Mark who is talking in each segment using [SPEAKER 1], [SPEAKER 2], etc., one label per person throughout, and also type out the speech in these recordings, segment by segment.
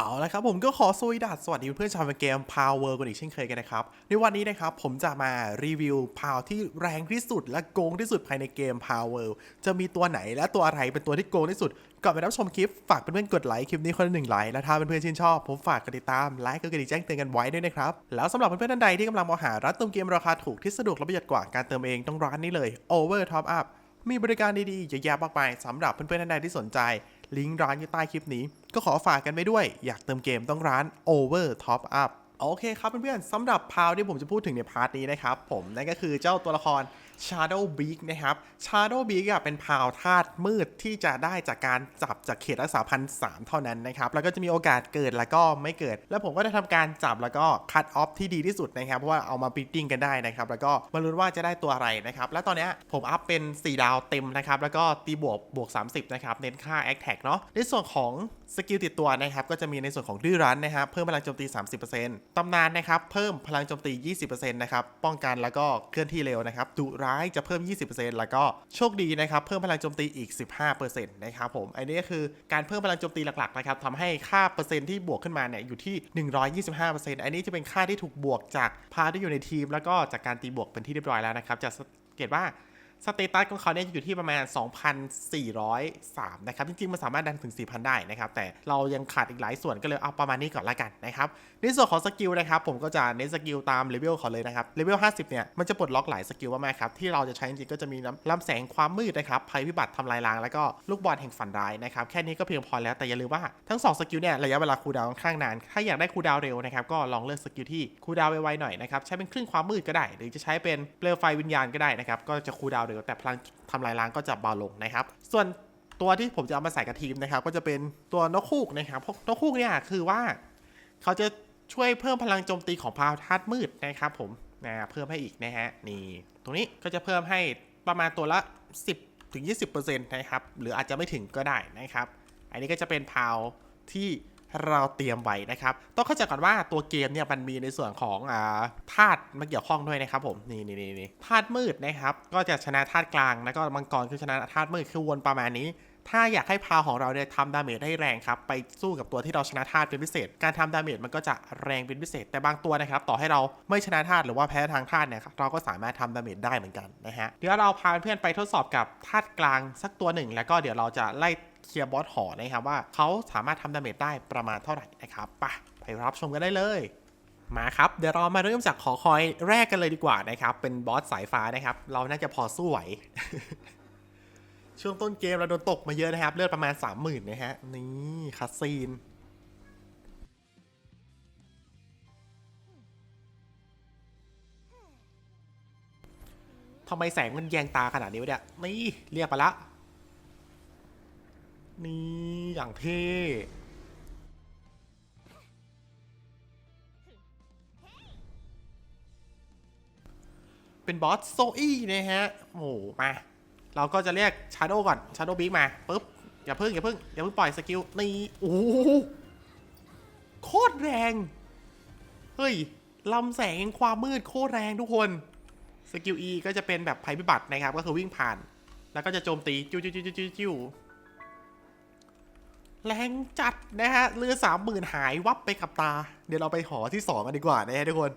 [SPEAKER 1] เอาละครับผมก็ขอสวัสดีสวัสดีเพื่อนๆชาวเกม Power กันอีกเช่นเคยกันนะครับ ในวันนี้นะครับผมจะมารีวิว Power ที่แรงที่สุดและโกงที่สุดภายในเกม Power จะมีตัวไหนและตัวอะไรเป็นตัวที่โกงที่สุด ก่อนไปรับชมคลิป ฝากเพื่อนๆกดไลค์คลิปนี้คนละหนึ่งไลค์และถ้าเพื่อนๆชื่นชอบ ผมฝากกดติดตามไลค์กดกระดิ่งแจ้งเตือนกันไว้ด้วยนะครับ แล้วสำหรับเพื่อนๆท่านใดที่กำลังมองหาร้านเติมเกมราคาถูกที่สะดวกและประหยัดกว่าการเติมเองต้องร้านนี้เลย Over Top Up มีบริการดีๆเยอะแยะมากมายสำหรับเพื่อนๆท่านใดที่สนใจ ลิงก์ร้านอยู่ใต้คลิปนี้ ก็ขอฝากกันไปด้วย อยากเติมเกมต้องร้าน Over Top Up โอเคครับเพื่อนๆสำหรับพาวที่ผมจะพูดถึงในพาร์ทนี้นะครับผมนั่นก็คือเจ้าตัวละคร Shadow Beak นะครับ Shadow Beak อะเป็นพาวธาตุมืดที่จะได้จากการจับจากเขตรักษาพันสามเท่านั้นนะครับ แล้วก็จะมีโอกาสเกิดแล้วก็ไม่เกิด แล้วผมก็ได้ทำการจับแล้วก็คัดออฟที่ดีที่สุดนะครับ เพราะว่าเอามาปิดติ้งกันได้นะครับ แล้วก็มาลุ้นว่าจะได้ตัวอะไรนะครับ และตอนนี้ผมอัพเป็น 4 ดาวเต็มนะครับ แล้วก็ตีบวกบวก 30 นะครับ เน้นค่า a c t a c เนาะ ในส่วนของสกิลติดตัวนะครับ ก็จะมีในส่วนของดื้อรั้นนะครับ เพิ่มพลังโจมตี 30%ตำนานนะครับ เพิ่มพลังโจมตี 20%นะครับ ป้องกันแล้วก็เคลื่อนที่เร็วนะครับดุรายจะเพิ่ม 20%แล้วก็โชคดีนะครับเพิ่มพลังโจมตีอีก 15%นะครับผมอันนี้ก็คือการเพิ่มพลังโจมตีหลักๆนะครับทำให้ค่าเปอร์เซ็นต์ที่บวกขึ้นมาเนี่ยอยู่ที่ 125%อันนี้จะเป็นค่าที่ถูกบวกจากพาที่อยู่ในทีม แล้วก็จากการตีบวกเป็นที่เรียบร้อยแล้วนะครับจะสังเกตว่า สเตตัสของเขาเนี่ยอยู่ที่ประมาณ 2,403 นะครับ จริงๆ มันสามารถดันถึง 4,000 ได้นะครับ แต่เรายังขาดอีกหลายส่วนก็เลยเอาประมาณนี้ก่อนละกันนะครับ ในส่วนของสกิลนะครับ ผมก็จะเน้นสกิลตามเลเวลเขาเลยนะครับ เลเวล 50 เนี่ย มันจะปลดล็อกหลายสกิลมากๆครับ ที่เราจะใช้จริงๆ ก็จะมีลำแสงความมืดนะครับ ภัยพิบัติทำลายล้าง แล้วก็ลูกบอลแห่งฝันร้ายนะครับ แค่นี้ก็เพียงพอแล้ว แต่อย่าลืมว่าทั้ง 2 สกิลเนี่ย ระยะเวลาคูลดาวน์ค่อนข้างนาน ถ้าอยากได้คูลดาวน์เร็วนะครับ ก็ลองเลือกสกิลที่คูลดาวน์ไวๆหน่อยนะครับ ใช้เป็นคลื่นความมืดก็ได้ หรือจะใช้เป็นเปลวไฟวิญญาณก็ได้นะครับก็จะคูลดาวเร็วแต่พลังทำลายล้างก็จะเบาลงนะครับ ส่วนตัวที่ผมจะเอามาใส่กับทีมนะครับ ก็จะเป็นตัวนกคูกนะครับเพราะนกคูกเนี่ยคือว่า เขาจะช่วยเพิ่มพลังโจมตีของพาวธาตุมืดนะครับ ผมนะเพิ่มให้อีกนะฮะนี่ตรงนี้ก็จะเพิ่มให้ประมาณตัวละ 10ถึง20%นะครับหรืออาจจะไม่ถึงก็ได้นะครับ อันนี้ก็จะเป็นพาวที่ เราเตรียมไว้นะครับ ต้องเข้าใจก่อนว่าตัวเกมเนี่ยมันมีในส่วนของอ่าธาตุมาเกี่ยวข้องด้วยนะครับผมนี่นี่นี่นี่ธาตุมืดนะครับ ก็จะชนะธาตุกลางแล้วก็มังกรคือชนะธาตุมืดคือวนประมาณนี้ ถ้าอยากให้พาวของเราเนี่ยทำดาเมจได้แรงครับ ไปสู้กับตัวที่เราชนะธาตุเป็นพิเศษ การทำดาเมจมันก็จะแรงเป็นพิเศษ แต่บางตัวนะครับ ต่อให้เราไม่ชนะธาตุหรือว่าแพ้ทางธาตุเนี่ยครับเราก็สามารถทำดาเมจได้เหมือนกันนะฮะ เดี๋ยวเราพาเพื่อนไปทดสอบกับธาตุกลางสักตัวหนึ่ง แล้วก็เดี๋ยวเราจะไล่เคลียร์บอสหอนะครับว่าเขาสามารถทำดาเมจได้ประมาณเท่าไหร่นะครับไปไปรับชมกันได้เลยมาครับเดี๋ยวเรามาเริ่มจากขอคอยแรกกันเลยดีกว่านะครับ เป็นบอสสายฟ้านะครับ เราน่าจะพอสู้ไหว ช่วงต้นเกมเราโดนตกมาเยอะนะครับ เลือดประมาณ 30,000นะฮะ นี่คัสซีนทำไมแสงมันแยงตาขนาดนี้วะเนี่ย นี่เรียกไปละ นี่อย่างเท่เป็นบอสโซอี้นะฮะ โอ้มา เราก็จะเรียกชาร์โดก่อนชาร์โดบิ๊กมาปุ๊บอย่าเพิ่งอย่าเพิ่งอย่าเพิ่งปล่อยสกิลนี่โอ้โหโคตรแรง เฮ้ยลำแสงแห่งความมืดโคตรแรงทุกคนสกิล E ก็จะเป็นแบบภัยพิบัตินะครับ ก็คือวิ่งผ่าน แล้วก็จะโจมตีจิ้วจิ้วจิ้วจิ้วจิ้วแรงจัดนะฮะเรือสามหมื่นหายวับไปกับตา เดี๋ยวเราไปหอที่สองกันดีกว่านะฮะทุกคน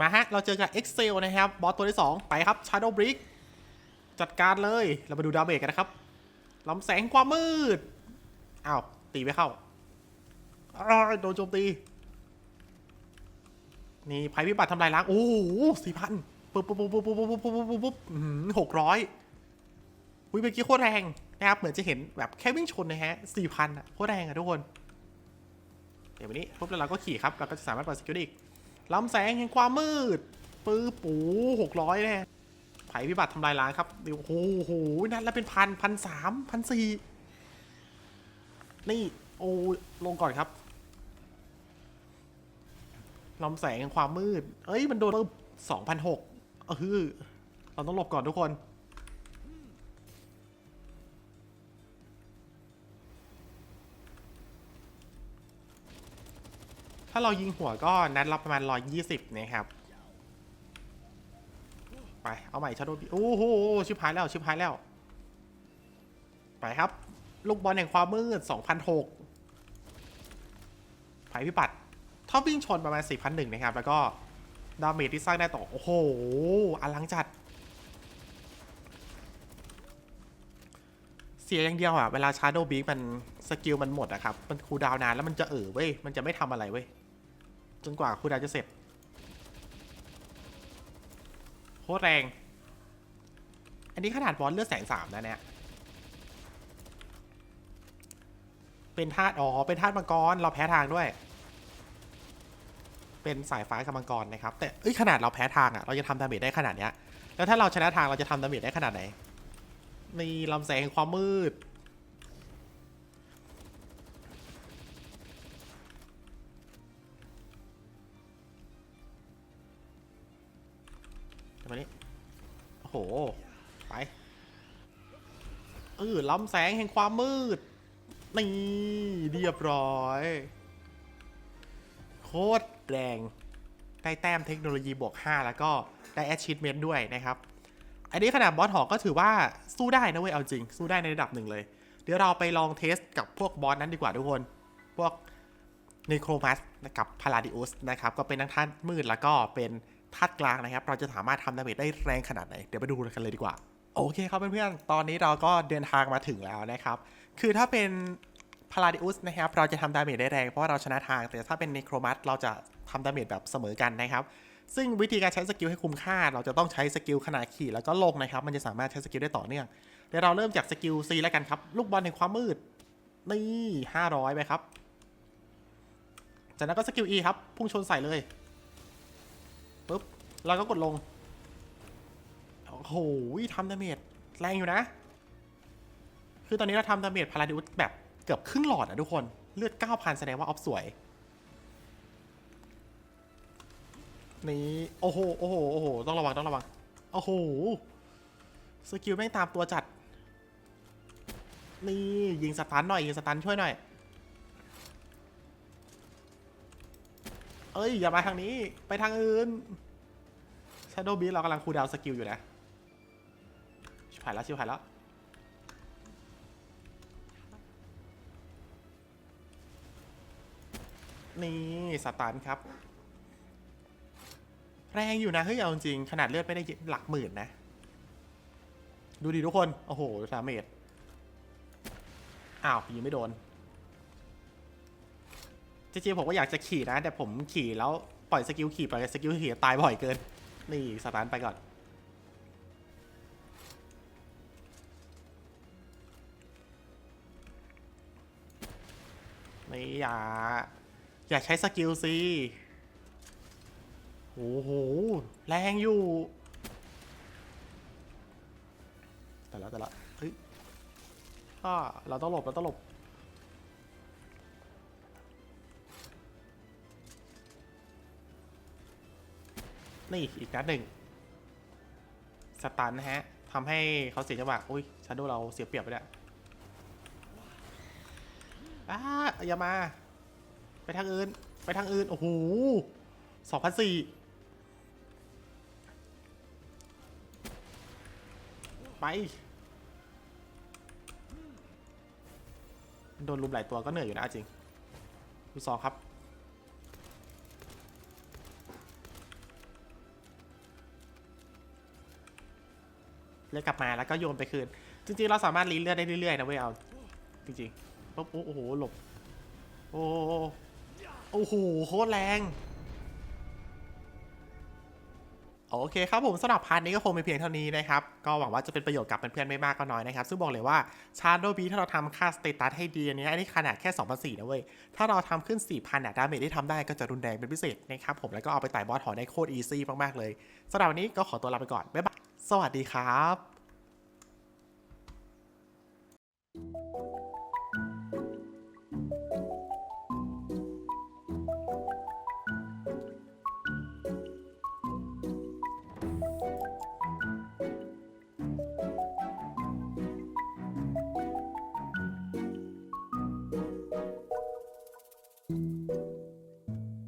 [SPEAKER 1] มาฮะ เราเจอกับ Excel นะครับ บอสตัวที่ 2 ไปครับ Shadow Brick จัดการเลย เรามาดูดาเมจกันนะครับลำแสงความมืด อ้าว ตีไม่เข้าโดนโจมตี นี่ภัยพิบัติทำลายล้าง โอ้โหสี่พันปุ๊บปุ๊บปุ๊บปุ๊บปุ๊บปุ๊บปุ๊บปุ๊บปุ๊บหกร้อยวิเมื่อกี้โคตรแรงนะครับ เหมือนจะเห็นแบบแค่วิ่งชนนะฮะสี่พันอะโคตรแรงอะทุกคน เดี๋ยววันนี้ปุ๊บแล้วเราก็ขี่ครับ เราก็จะสามารถปล่อยสกิลได้อีก ลำแสงแห่งความมืด ปื้อปูหกร้อยแน่ไผ่พิบัติทำลายล้างครับเดี๋ยวโอ้โหนั่นแล้วเป็นพันพันสามพันสี่นี่ โอ้ลงก่อนครับลำแสงแห่งความมืด เอ้ย มันโดนปึ๊บสองพันหกเออเราต้องหลบก่อนทุกคน ถ้าเรายิงหัวก็นัดรับประมาณ 120 นะครับ ไป เอาใหม่ชาโดบีโอ้โห ชิบหายแล้ว ชิบหายแล้ว ไปครับ ลูกบอลแห่งความมืด2006ภัยพิบัติถ้าวิ่งชนประมาณ 4,001 นะครับ แล้วก็ดาเมจที่สร้างได้ต่อ โอ้โห อลังจัด เสียอย่างเดียวอะเวลาชาร์โดบีมันสกิลมันหมดอะครับ มันคูดาวนานแล้วมันจะเออเว้ย มันจะไม่ทำอะไรเว้ย จนกว่าคูลดาวจะเสร็จโคตรแรง อันนี้ขนาดบอสเลือดแสงสามนะเนี่ยเป็นธาตุอ๋อเป็นธาตุมังกรเราแพ้ทางด้วย เป็นสายฟ้ากับมังกรนะครับ แต่เอ้ยขนาดเราแพ้ทางอะเราจะทำดาเมจได้ขนาดเนี้ยแล้วถ้าเราชนะทางเราจะทำดาเมจได้ขนาดไหนมีลำแสงความมืด เดี๋ยวมานี้โอ้โห ไป เออลำแสงแห่งความมืด นี่เรียบร้อย โคตรแรงได้แต้มเทคโนโลยีบวก 5 แล้วก็ได้ achievement ด้วยนะครับ อันนี้ขนาดบอสหอกก็ถือว่าสู้ได้นะเว้ย เอาจริง สู้ได้ในระดับหนึ่งเลย เดี๋ยวเราไปลองเทสกับพวกบอสนั้นดีกว่าทุกคน พวกเนโครมัสกับพาราดิอุสนะครับ ก็เป็นทั้งธาตุมืดแล้วก็เป็น ธาตุกลางนะครับ เราจะสามารถทำดาเมจได้แรงขนาดไหน เดี๋ยวไปดูกันเลยดีกว่า โอเคครับเพื่อนๆ ตอนนี้เราก็เดินทางมาถึงแล้วนะครับ คือถ้าเป็นพาราดิอุสนะครับ เราจะทำดาเมจได้แรงเพราะว่าเราชนะทาง แต่ถ้าเป็นเนโครมัสเราจะทำดาเมจแบบเสมอกันนะครับ ซึ่งวิธีการใช้สกิลให้คุ้มค่า เราจะต้องใช้สกิลขนาดขี่แล้วก็ลงนะครับ มันจะสามารถใช้สกิลได้ต่อเนื่องเดี๋ยวเราเริ่มจากสกิล C แล้วกันครับ ลูกบอลแห่งความมืด นี่500ไปครับ จากนั้นก็สกิล E ครับ พุ่งชนใส่เลย แล้วก็กดลง โอ้โหทำดาเมจแรงอยู่นะ คือตอนนี้เราทำดาเมจพาราดิอุสแบบเกือบครึ่งหลอดอะทุกคน เลือด 9,000 แสดงว่าออฟสวย นี่ โอ้โห โอ้โห โอ้โห ต้องระวัง ต้องระวัง โอ้โห สกิลแม่งตามตัวจัด นี่ ยิงสตันหน่อย ยิงสตันช่วยหน่อย เอ้ย อย่ามาทางนี้ ไปทางอื่น Shadow Beast เรากำลังคูลดาวน์สกิลอยู่นะ ชิบหายแล้ว ชิบหายแล้ว นี่สตันครับ แรงอยู่นะ เฮ้ย เอาจริง ขนาดเลือดไม่ได้หลักหมื่นนะ ดูดิทุกคน โอ้โหสามเมตรอ้าวยิงไม่โดนจริงๆผมก็อยากจะขี่นะ แต่ผมขี่แล้วปล่อยสกิลขี่ไปสกิลขี่ตายบ่อยเกิน นี่สตาร์ทไปก่อนไม่อย่า อย่าใช้สกิลสิโอ้โห แรงอยู่ แต่ละแต่ละเฮ้ยอ่าเราต้องหลบ เราต้องหลบ นี่อีกนัดหนึ่งสตันนะฮะทำให้เขาเสียจังหวะอุ้ยชาโดเราเสียเปรียบไปแล้วอ้าอย่ามา ไปทางอื่น ไปทางอื่น โอ้โหสองพันสี่ไป โดนลุมหลายตัวก็เหนื่อยอยู่นะจริงดูสองครับ เลือดกลับมาแล้วก็โยนไปคืน จริงๆ เราสามารถรีเลือดได้เรื่อยๆนะเว้ยเอา จริงๆปุ๊บโอ้โหหลบ โอ้โหโอ้โหโคตรแรงโอเคครับผมสำหรับพาร์ทนี้ก็คงเป็นเพียงเท่านี้นะครับ ก็หวังว่าจะเป็นประโยชน์กับเพื่อนๆไม่มากก็น้อยนะครับ ซึ่งบอกเลยว่าชาร์โดบีถ้าเราทำค่าสเตตัสให้ดีอันนี้อันนี้ขนาดแค่2,004นะเว้ย ถ้าเราทำขึ้น 4,000อะดาเมจที่ทำได้ก็จะรุนแรงเป็นพิเศษนะครับผมแล้วก็เอาไปไต่บอสหอได้โคตรอีซี่มากๆเลยสำหรับวันนี้ก็ขอตัวลาไปก่อนบ๊ายบาย สวัสดีครับ